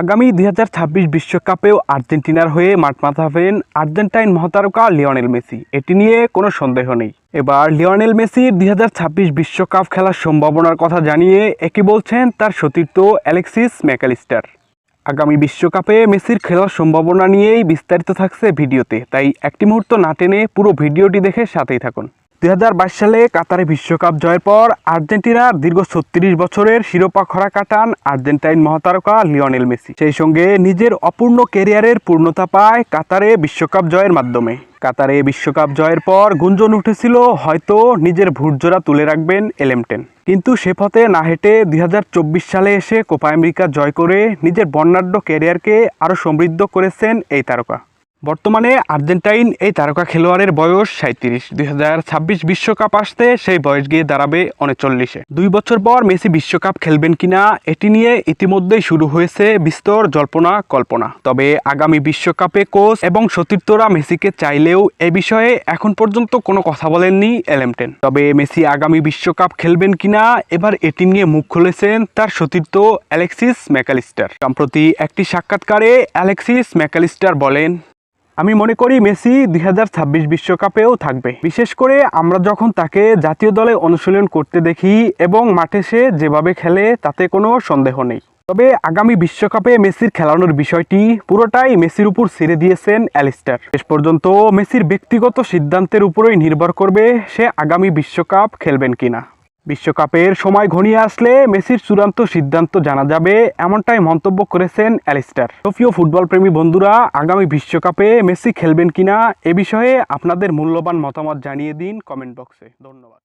আগামী দুই হাজার ছাব্বিশ বিশ্বকাপেও আর্জেন্টিনার হয়ে মাঠ মাতাবেন আর্জেন্টাইন মহাতারকা লিওনেল মেসি। এটি নিয়ে কোনো সন্দেহ নেই। এবার লিওনেল মেসির দুই হাজার ছাব্বিশ বিশ্বকাপ খেলার সম্ভাবনার কথা জানিয়ে একই বলছেন তার সতীর্থ অ্যালেক্সিস ম্যাকালিস্টার। আগামী বিশ্বকাপে মেসির খেলার সম্ভাবনা নিয়েই বিস্তারিত থাকছে ভিডিওতে, তাই একটি মুহূর্ত না টেনে পুরো ভিডিওটি দেখে সাথেই থাকুন। দুই হাজার বাইশ সালে কাতারে বিশ্বকাপ জয়ের পর আর্জেন্টিনার দীর্ঘ ছত্রিশ বছরের শিরোপা খরা কাটান আর্জেন্টাইন মহাতারকা লিওনেল মেসি। সেই সঙ্গে নিজের অপূর্ণ ক্যারিয়ারের পূর্ণতা পায় কাতারে বিশ্বকাপ জয়ের মাধ্যমে। কাতারে বিশ্বকাপ জয়ের পর গুঞ্জন উঠেছিল হয়তো নিজের ভুটজোড়া তুলে রাখবেন এলেমটেন। কিন্তু সে পথে না হেঁটে দুই হাজার চব্বিশ সালে এসে কোপা আমেরিকা জয় করে নিজের বর্ণাঢ্য ক্যারিয়ারকে আরও সমৃদ্ধ করেছেন এই তারকা। বর্তমানে আর্জেন্টাইন এই তারকা খেলোয়াড়ের বয়স সাঁত্রিশ দুই ছাব্বিশ বিশ্বকাপ আসতে সেই বয়স গিয়ে দাঁড়াবে উনচল্লিশে। দুই বছর পর মেসি বিশ্বকাপ খেলবেন কিনা, এটি নিয়ে ইতিমধ্যেই শুরু হয়েছে বিস্তর জল্পনা, কল্পনা। তবে আগামী বিশ্বকাপে কোচ এবং সতীর্থরা মেসিকে চাইলেও এ বিষয়ে এখন পর্যন্ত কোনো কথা বলেননি এলেমটেন। তবে মেসি আগামী বিশ্বকাপ খেলবেন কিনা, এবার এটি নিয়ে মুখ খুলেছেন তার সতীর্থ অ্যালেক্সিস ম্যাকালিস্টার। সম্প্রতি একটি সাক্ষাৎকারে অ্যালেক্সিস ম্যাকালিস্টার বলেন আমি মনে করি মেসি দুই বিশ্বকাপেও থাকবে। বিশেষ করে আমরা যখন তাকে জাতীয় দলে অনুশীলন করতে দেখি এবং মাঠে সে যেভাবে খেলে তাতে কোনো সন্দেহ নেই। তবে আগামী বিশ্বকাপে মেসির খেলানোর বিষয়টি পুরোটাই মেসির উপর ছেড়ে দিয়েছেন অ্যালিস্টার। শেষ পর্যন্ত মেসির ব্যক্তিগত সিদ্ধান্তের উপরই নির্ভর করবে সে আগামী বিশ্বকাপ খেলবেন কিনা। বিশ্বকাপের সময় ঘনিয়ে আসলে মেসির চূড়ান্ত সিদ্ধান্ত জানা যাবে, এমনটাই মন্তব্য করেছেন অ্যালিস্টার। টোকিও ফুটবল প্রেমী বন্ধুরা, আগামী বিশ্বকাপে মেসি খেলবেন কিনা, এ বিষয়ে আপনাদের মূল্যবান মতামত জানিয়ে দিন কমেন্ট বক্সে। ধন্যবাদ।